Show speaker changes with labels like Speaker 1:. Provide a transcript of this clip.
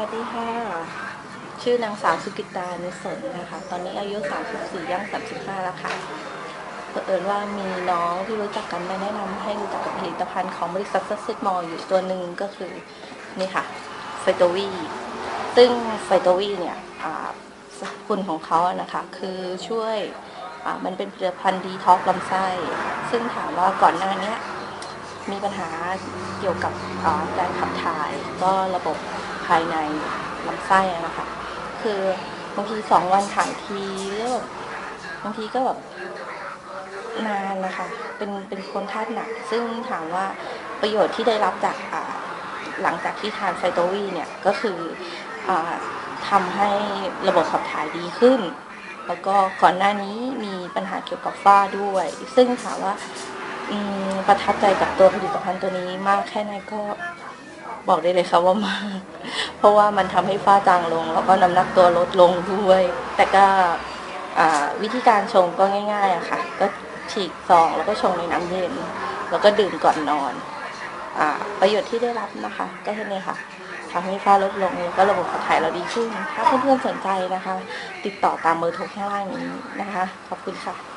Speaker 1: วัสดีค่ะ ชื่อนางสาวสุกิตานุสนนะคะ ตอนนี้อายุ 34 ย่าง 35 แล้วค่ะเผอิญว่ามีน้องที่รู้จักกันมาแนะนำให้รู้จักกับผลิตภัณฑ์ของบริษัทซัสเซตมอลอยู่ตัวหนึ่งก็คือนี่ค่ะไฟโตวีซึ่งไฟโตวีเนี่ยคุณของเขาอะนะคะ คือช่วยมันเป็นผลิตภัณฑ์ดีท็อกลำไส้ ซึ่งถามว่าก่อนหน้านี้มีปัญหาเกี่ยวกับการขับถ่าย ก็ระบบ ภายในลำไส้อะนะคะ คือบางทีสองวันถ่ายทีแล้วแบบบางทีก็แบบนานนะคะ เป็นเป็นคนธาตุหนัก ซึ่งถามว่าประโยชน์ที่ได้รับจากหลังจากที่ทานไฟโตวีเนี่ยก็คืออทำให้ระบบขับถ่ายดีขึ้น แล้วก็ก่อนหน้านี้มีปัญหาเกี่ยวกับฝ้าด้วย ซึ่งถามว่าประทับใจกับตัวผลิตภัณฑ์ตัวนี้มากแค่ไหนก็บอกได้เลยค่ะว่ามาก ราะว่ามันทำให้ฝ้าจางลง แล้วก็น้ำหนักตัวลดลงด้วย แต่ก็วิธีการชงก็ง่ายๆอะค่ะ ก็ฉีกซองแล้วก็ชงในน้ำเย็น แล้วก็ดื่มก่อนนอนอประโยชน์ที่ได้รับนะคะ ก็คือเนี่ยค่ะทำให้ฝ้าลดลงแล้วก็ระบบขับถ่ายเราดีขึ้น ถ้าเพื่อนๆสนใจนะคะ ติดต่อตามเบอร์โทรข้างล่างนี้นะคะ ขอบคุณค่ะ